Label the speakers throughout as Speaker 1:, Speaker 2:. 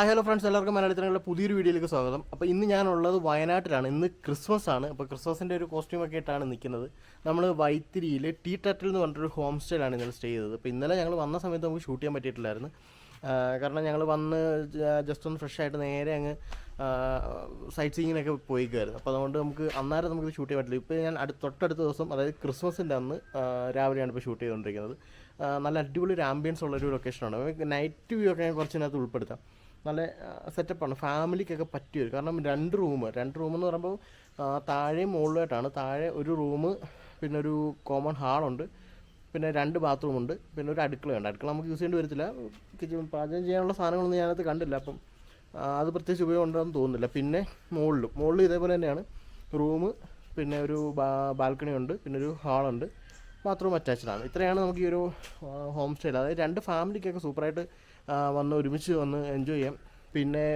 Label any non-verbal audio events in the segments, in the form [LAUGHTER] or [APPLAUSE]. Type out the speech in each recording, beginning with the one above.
Speaker 1: Hi hello friends എല്ലാവർക്കും മലയാളത്തിനുള്ള പുതിയൊരു വീഡിയോയിലേക്ക് സ്വാഗതം. അപ്പോൾ ഇന്ന് ഞാനുള്ളത് വയനാട്ടിലാണ്. ഇന്ന് ക്രിസ്മസ് ആണ്. അപ്പോൾ ക്രിസ്മസിന്റെ ഒരു കോസ്റ്റ്യൂമൊക്കെ ഇട്ടാണ് നിൽക്കുന്നത്. നമ്മൾ വൈത്തിരിയിൽ ടീ ടട്ടിൽ എന്ന് പറഞ്ഞിട്ടൊരു ഹോം സ്റ്റേയിലാണ് ഇന്നലെ സ്റ്റേ ചെയ്തത്. അപ്പോൾ ഇന്നലെ ഞങ്ങൾ വന്ന സമയത്ത് നമുക്ക് ഷൂട്ട് ചെയ്യാൻ പറ്റിയിട്ടില്ലായിരുന്നു. കാരണം ഞങ്ങൾ വന്ന് ജസ്റ്റ് ഒന്ന് ഫ്രഷ് ആയിട്ട് നേരെ അങ്ങ് സൈറ്റ് സീയിങ്ങിനൊക്കെ പോയിക്കായിരുന്നു. അപ്പോൾ അതുകൊണ്ട് നമുക്ക് അന്നേരം നമുക്ക് ഷൂട്ട് ചെയ്യാൻ പറ്റില്ല. ഇപ്പോൾ ഞാൻ അടുത്ത തൊട്ടടുത്ത ദിവസം അതായത് ക്രിസ്മസിന്റെ അന്ന് രാവിലെയാണ് ഇപ്പോൾ ഷൂട്ട് ചെയ്തുകൊണ്ടിരിക്കുന്നത് നല്ല അടിപൊളി ഒരു ആംബിയൻസ് ഉള്ളൊരു ലൊക്കേഷനാണ് നൈറ്റ് വ്യൂ ഒക്കെ ഞാൻ കുറച്ചിനകത്ത് ഉൾപ്പെടുത്താം. നല്ല സെറ്റപ്പാണ് ഫാമിലിക്കൊക്കെ പറ്റിയൊരു കാരണം രണ്ട് റൂം രണ്ട് റൂം എന്ന് പറയുമ്പോൾ താഴെ താഴെയും മുകളിലായിട്ടാണ്. താഴെ ഒരു റൂം പിന്നെ ഒരു കോമൺ ഹാളുണ്ട് പിന്നെ രണ്ട് ബാത്റൂമുണ്ട് പിന്നെ ഒരു അടുക്കളയുണ്ട് അടുക്കള നമുക്ക് യൂസ് ചെയ്യേണ്ടി വരത്തില്ല. കിച്ചൺ പാചകം ചെയ്യാനുള്ള സാധനങ്ങളൊന്നും ഞാനത് കണ്ടില്ല. അപ്പം അത് പ്രത്യേകിച്ച് ഉപയോഗം ഉണ്ടെന്ന് തോന്നുന്നില്ല. പിന്നെ മുകളിലും. മുകളിൽ ഇതേപോലെ തന്നെയാണ്. റൂം പിന്നെ ഒരു ബാൽക്കണി ഉണ്ട്. പിന്നെ ഒരു ഹാളുണ്ട് ബാത്റൂം അറ്റാച്ച്ഡാണ് ഇത്രയാണ് നമുക്ക് ഈ ഒരു ഹോം സ്റ്റേയിൽ അതായത് രണ്ട് ഫാമിലിക്കൊക്കെ സൂപ്പറായിട്ട് വന്ന് ഒരുമിച്ച് വന്ന് എൻജോയ് ചെയ്യാം. പിന്നെ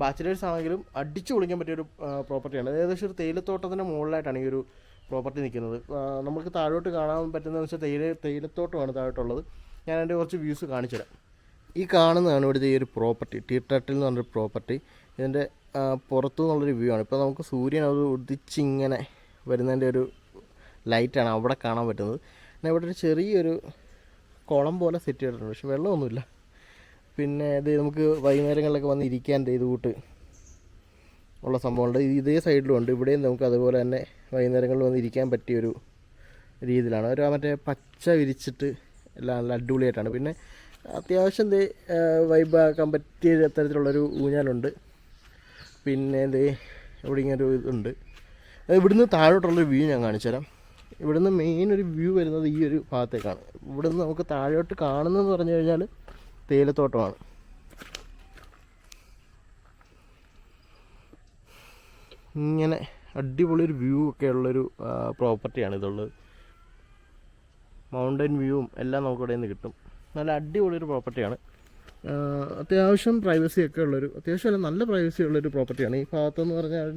Speaker 1: ബാച്ചിലേഴ്സ് ആണെങ്കിലും അടിച്ചു പൊളിക്കാൻ പറ്റിയൊരു പ്രോപ്പർട്ടിയാണ് ഏകദേശം ഒരു തേയിലത്തോട്ടത്തിന്റെ മുകളിലായിട്ടാണ് ഈ ഒരു പ്രോപ്പർട്ടി നിൽക്കുന്നത്. നമുക്ക് താഴോട്ട് കാണാൻ പറ്റുന്നതെന്ന് വെച്ചാൽ തേയില തേയിലത്തോട്ടമാണ് താഴോട്ടുള്ളത്. ഞാൻ അതിന്റെ കുറച്ച് വ്യൂസ് കാണിച്ചു തരാം. ഈ കാണുന്നതാണ് ഇവിടുത്തെ ഈ ഒരു പ്രോപ്പർട്ടി ടീ എന്ന് പറഞ്ഞൊരു പ്രോപ്പർട്ടി ഇതിന്റെ പുറത്തു നിന്നുള്ളൊരു വ്യൂ ആണ്. ഇപ്പോൾ നമുക്ക് സൂര്യൻ അത് ഉദിച്ചിങ്ങനെ വരുന്നതിന്റെ ഒരു ലൈറ്റാണ് അവിടെ കാണാൻ പറ്റുന്നത്. പിന്നെ ഇവിടെ ഒരു ചെറിയൊരു കുളം പോലെ സെറ്റ് ചെയ്തിട്ടുണ്ട്. പക്ഷെ വെള്ളമൊന്നുമില്ല. പിന്നെ ഇത് നമുക്ക് വൈകുന്നേരങ്ങളിലൊക്കെ വന്ന് ഇരിക്കാൻ ഇത് കൂട്ട് ഉള്ള സംഭവമുണ്ട്. ഇത് സൈഡിലും ഉണ്ട്. ഇവിടെയും നമുക്ക് അതുപോലെ തന്നെ വൈകുന്നേരങ്ങളിൽ വന്ന് ഇരിക്കാൻ പറ്റിയൊരു രീതിയിലാണ്. ഒരു മറ്റേ പച്ച വിരിച്ചിട്ട് എല്ലാം നല്ല അടിപൊളിയായിട്ടാണ്. പിന്നെ അത്യാവശ്യം എന്ത് വൈബാക്കാൻ പറ്റിയ തരത്തിലുള്ളൊരു ഊഞ്ഞാലുണ്ട്. പിന്നെ ദേ ഇവിടെ ഇങ്ങനെ ഒരു ഇതുണ്ട്. ഇവിടുന്ന് താഴോട്ടുള്ളൊരു വ്യൂ ഞാൻ കാണിച്ചു തരാം. ഇവിടുന്ന് മെയിൻ ഒരു വ്യൂ വരുന്നത് ഈ ഒരു ഭാഗത്തേക്കാണ്. ഇവിടുന്ന് നമുക്ക് താഴോട്ട് കാണുന്നതെന്ന് പറഞ്ഞു കഴിഞ്ഞാൽ തേയിലത്തോട്ടമാണ്. ഇങ്ങനെ അടിപൊളി ഒരു വ്യൂ ഒക്കെ ഉള്ളൊരു പ്രോപ്പർട്ടിയാണ് ഇതുള്ളത്. മൗണ്ടൻ വ്യൂവും എല്ലാം നമുക്കിവിടെ നിന്ന് കിട്ടും. നല്ല അടിപൊളി ഒരു പ്രോപ്പർട്ടിയാണ് അത്യാവശ്യം പ്രൈവസി ഒക്കെ ഉള്ളൊരു അത്യാവശ്യം അല്ല നല്ല പ്രൈവസി ഉള്ളൊരു പ്രോപ്പർട്ടിയാണ് ഈ ഭാഗത്തെന്ന് പറഞ്ഞാൽ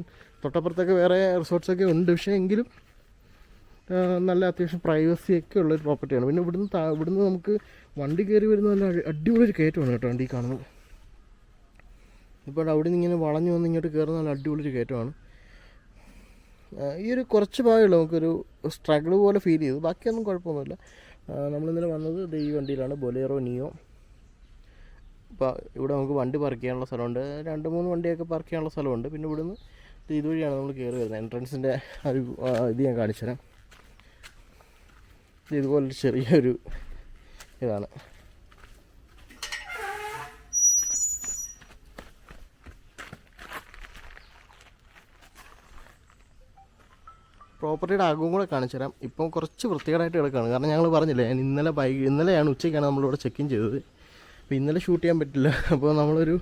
Speaker 1: തൊട്ടപ്പുറത്തൊക്കെ വേറെ റിസോർട്ട്സൊക്കെ ഉണ്ട്. പക്ഷേ എങ്കിലും നല്ല അത്യാവശ്യം പ്രൈവസി ഒക്കെ ഉള്ളൊരു പ്രോപ്പർട്ടിയാണ് പിന്നെ ഇവിടുന്ന് താ ഇവിടുന്ന് നമുക്ക് വണ്ടി കയറി വരുന്ന നല്ല അടിപൊളി ഒരു കയറ്റമാണ് കേട്ടോ വണ്ടി കാണുന്നത്. ഇപ്പോൾ അവിടെ നിന്ന് ഇങ്ങനെ വളഞ്ഞു വന്ന് ഇങ്ങോട്ട് കയറുന്ന നല്ല അടിപൊളി ഒരു കയറ്റമാണ്. ഈ ഒരു കുറച്ച് ഭാഗമുള്ളൂ നമുക്കൊരു സ്ട്രഗിൾ പോലെ ഫീൽ ചെയ്തു. ബാക്കിയൊന്നും കുഴപ്പമൊന്നുമില്ല. നമ്മൾ ഇന്നലെ വന്നത് ഈ വണ്ടിയിലാണ് ബൊലേറോ നിയോ ഇപ്പോൾ ഇവിടെ നമുക്ക് വണ്ടി പാർക്ക് ചെയ്യാനുള്ള സ്ഥലമുണ്ട്. രണ്ട് മൂന്ന് വണ്ടിയൊക്കെ പാർക്ക് ചെയ്യാനുള്ള സ്ഥലമുണ്ട്. പിന്നെ ഇവിടുന്ന് ഇതുവഴിയാണ് നമ്മൾ കയറി വരുന്നത്. എൻട്രൻസിന്റെ ഒരു ഇത് ഞാൻ കാണിച്ചു തരാം ഇത് ഇതുപോലൊരു ചെറിയൊരു ഇതാണ്. പ്രോപ്പർട്ടിയുടെ അകവും കൂടെ കാണിച്ചു തരാം. ഇപ്പം കുറച്ച് വൃത്തികേടായിട്ട് കിടക്കുകയാണ്. കാരണം ഞങ്ങൾ പറഞ്ഞില്ലേ ഞാൻ ഇന്നലെ ബൈ ഇന്നലെയാണ് ഉച്ചയ്ക്കാണ് നമ്മളിവിടെ ചെക്ക് ഇൻ ചെയ്തത്. അപ്പോൾ ഇന്നലെ ഷൂട്ട് ചെയ്യാൻ പറ്റില്ല. അപ്പോൾ നമ്മളൊരു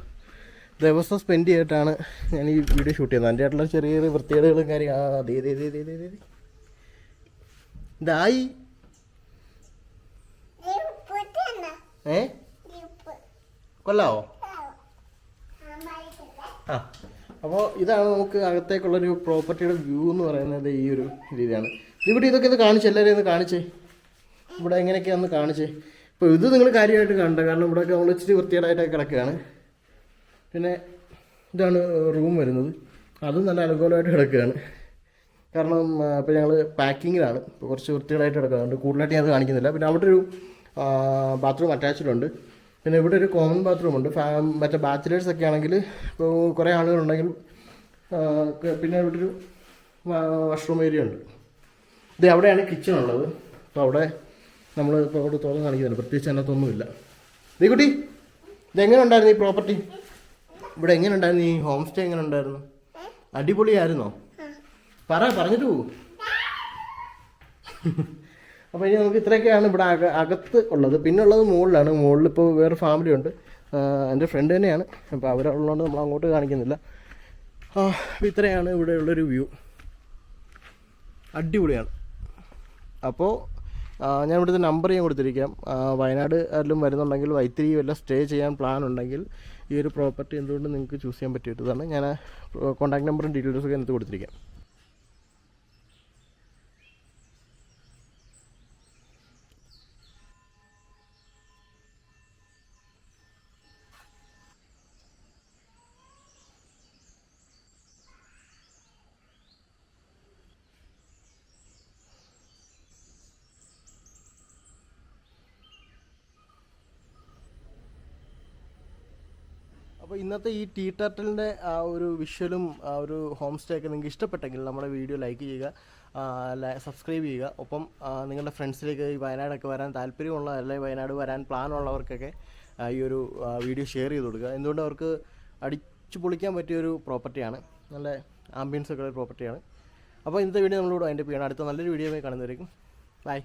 Speaker 1: ദിവസം സ്പെൻഡ് ചെയ്തിട്ടാണ് ഞാൻ ഈ വീഡിയോ ഷൂട്ട് ചെയ്യുന്നത്. എന്റെ ആയിട്ടുള്ള ചെറിയ ചെറിയ വൃത്തികേടുകളും കാര്യം ആ ദേ ദേ ദേ ദേ ദേ. ഇതായി. ഏ? കൊല്ലാവോ ആ. അപ്പോൾ ഇതാണ് നമുക്ക് അകത്തേക്കുള്ളൊരു പ്രോപ്പർട്ടിയുടെ വ്യൂ എന്ന് പറയുന്നത് ഈ ഒരു രീതിയാണ്. ഇവിടെ ഇതൊക്കെ ഇത് കാണിച്ച് എല്ലാവരെയും ഒന്ന് കാണിച്ചേ. ഇവിടെ എങ്ങനെയൊക്കെയാണെന്ന് കാണിച്ചേ. ഇപ്പോൾ ഇത് നിങ്ങൾ കാര്യമായിട്ട് കണ്ട കാരണം ഇവിടെയൊക്കെ നമ്മൾ ഇച്ചിരി വൃത്തികേടായിട്ടൊക്കെ കിടക്കുകയാണ്. പിന്നെ ഇതാണ് റൂം വരുന്നത്. അതും നല്ല അനുകൂലമായിട്ട് കിടക്കുകയാണ്. കാരണം ഇപ്പോൾ ഞങ്ങൾ പാക്കിങ്ങിലാണ്. ഇപ്പോൾ കുറച്ച് വൃത്തികളായിട്ട് കിടക്കുന്നുണ്ട് കൂടുതലായിട്ട് ഞാൻ അത് കാണിക്കുന്നില്ല. പിന്നെ അവിടെ ഒരു ബാത്റൂം അറ്റാച്ച്ഡ് ഉണ്ട്. പിന്നെ ഇവിടെ ഒരു കോമൺ ബാത്റൂം ഉണ്ട്. ഫാ മറ്റേ ബാച്ചിലേഴ്സ് ഒക്കെ ആണെങ്കിൽ ഇപ്പോൾ കുറേ ആളുകളുണ്ടെങ്കിൽ ഉണ്ടെങ്കിൽ പിന്നെ ഇവിടെ ഒരു വാഷ്റൂം ഏരിയ ഉണ്ട്. ഇത് അവിടെയാണ് കിച്ചൺ ഉള്ളത്. അപ്പോൾ അവിടെ നമ്മൾ ഇപ്പോൾ അവിടെ തുറന്ന് കാണിക്കുന്നുണ്ട്. പ്രത്യേകിച്ച് അതിനകത്തൊന്നുമില്ല. നീ കുട്ടി ഇതെങ്ങനെ ഉണ്ടായിരുന്നു ഈ പ്രോപ്പർട്ടി ഇവിടെ എങ്ങനെ ഉണ്ടായിരുന്നു? ഈ ഹോം സ്റ്റേ എങ്ങനെ ഉണ്ടായിരുന്നു? അടിപൊളിയായിരുന്നോ? പറ പറഞ്ഞിട്ട് പോകും [LAUGHS] അപ്പോൾ ഇനി നമുക്ക് ഇത്രയൊക്കെയാണ് ഇവിടെ അക അകത്ത് ഉള്ളത്. പിന്നെ ഉള്ളത് മുകളിലാണ്. മുകളിൽ ഇപ്പോൾ വേറെ ഫാമിലി ഉണ്ട്. എന്റെ ഫ്രണ്ട് തന്നെയാണ്. അപ്പോൾ അവരുള്ളതുകൊണ്ട് നമ്മൾ അങ്ങോട്ട് കാണിക്കുന്നില്ല. അപ്പോൾ ഇത്രയാണ് ഇവിടെ ഉള്ളൊരു വ്യൂ അടിപൊളിയാണ് അപ്പോൾ ഞാൻ ഇവിടുത്തെ നമ്പർ ഞാൻ കൊടുത്തിരിക്കാം. വയനാട് ആരിലും വരുന്നുണ്ടെങ്കിൽ വൈത്തിരി വല്ല സ്റ്റേ ചെയ്യാൻ പ്ലാൻ ഉണ്ടെങ്കിൽ ഈ ഒരു പ്രോപ്പർട്ടി എന്തുകൊണ്ട് നിങ്ങൾക്ക് ചൂസ് ചെയ്യാൻ പറ്റിയിട്ടതാണ് ഞാൻ കോൺടാക്ട് നമ്പറും ഡീറ്റെയിൽസൊക്കെ എനിക്ക് കൊടുത്തിരിക്കാം. അപ്പോൾ ഇന്നത്തെ ഈ ടീ ടർട്ടലിന്റെ ആ ഒരു വിഷ്വലും ആ ഒരു ഹോം സ്റ്റേ ഒക്കെ നിങ്ങൾക്ക് ഇഷ്ടപ്പെട്ടെങ്കിൽ നമ്മുടെ വീഡിയോ ലൈക്ക് ചെയ്യുക സബ്സ്ക്രൈബ് ചെയ്യുക. ഒപ്പം നിങ്ങളുടെ ഫ്രണ്ട്സിലേക്ക് ഈ വയനാടൊക്കെ വരാൻ താല്പര്യമുള്ള അല്ലെങ്കിൽ വയനാട് വരാൻ പ്ലാൻ ഉള്ളവർക്കൊക്കെ ഈ ഒരു വീഡിയോ ഷെയർ ചെയ്ത് കൊടുക്കുക. എന്തുകൊണ്ട് അവർക്ക് അടിച്ചു പൊളിക്കാൻ പറ്റിയ ഒരു പ്രോപ്പർട്ടിയാണ് നല്ല ആംബിയൻസ് ഒക്കെ ഉള്ള പ്രോപ്പർട്ടിയാണ് അപ്പോൾ ഇന്നത്തെ വീഡിയോ നമ്മളോട് അതിന്റെ അടുത്ത നല്ലൊരു വീഡിയോ കാണുന്നതായിരിക്കും ബൈ